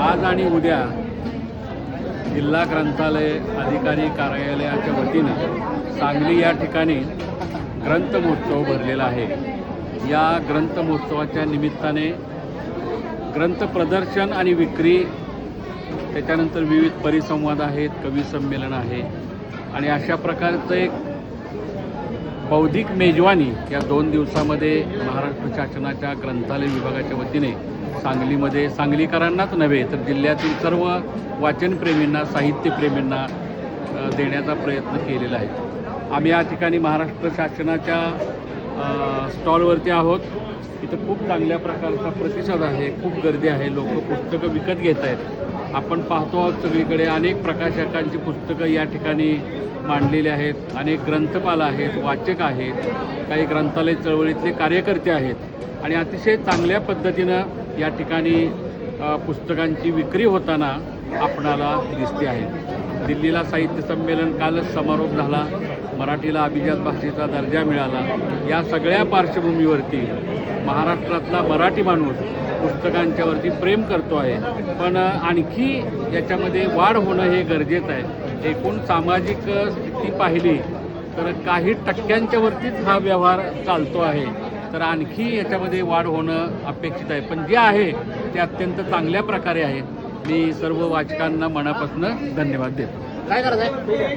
आज आणि उद्या जिल्हा ग्रंथालय अधिकारी कार्यालयाच्या वतीने सांगली या ठिकाणी ग्रंथ महोत्सव भरलेला आहे. या ग्रंथ महोत्सवाच्या निमित्ताने ग्रंथ प्रदर्शन आणि विक्री त्याच्यानंतर विविध परिसंवाद आहेत कवी संमेलन आहे आणि अशा प्रकारचं एक बौद्धिक मेजवानी या दोन दिवसामध्ये महाराष्ट्र शासनाच्या ग्रंथालय विभागाच्या वतीने सांगलीमध्ये सांगलीकरांनाच नव्हे तर जिल्ह्यातील सर्व वाचनप्रेमींना साहित्यप्रेमींना देण्याचा प्रयत्न केलेला आहे. आम्ही या ठिकाणी महाराष्ट्र शासनाच्या स्टॉलवरती आहोत. इथं खूप चांगल्या प्रकारचा प्रतिसाद आहे खूप गर्दी आहे. लोक पुस्तकं विकत घेत आहेत. आपण पाहतो आहोत सगळीकडे अनेक प्रकाशकांची पुस्तकं या ठिकाणी मांडलेली आहेत. अनेक ग्रंथपाल आहेत वाचक आहेत काही ग्रंथालय चळवळीतले कार्यकर्ते आहेत. आणि अतिशय चांगल्या पद्धतीनं या ठिकाणी पुस्तकांची विक्री होताना आपणाला दिसते आहे. दिल्लीला साहित्य संमेलन कालच समारोप झाला. मराठीला अभिजात भाषेचा दर्जा मिळाला. या सगळ्या पार्श्वभूमीवरती महाराष्ट्रातला मराठी माणूस पुस्तकांच्यावरती प्रेम करतो आहे. पण आणखी याच्यामध्ये वाढ होणं हे गरजेचं आहे. एकूण सामाजिक स्थिती पाहिली तर काही टक्क्यांच्यावरतीच हा व्यवहार चालतो आहे. तर आणखी याच्यामध्ये वाढ होणं अपेक्षित आहे. पण जे आहे ते अत्यंत चांगल्या प्रकारे आहे. मी सर्व वाचकांना मनापासून धन्यवाद देतो. काय करत आहे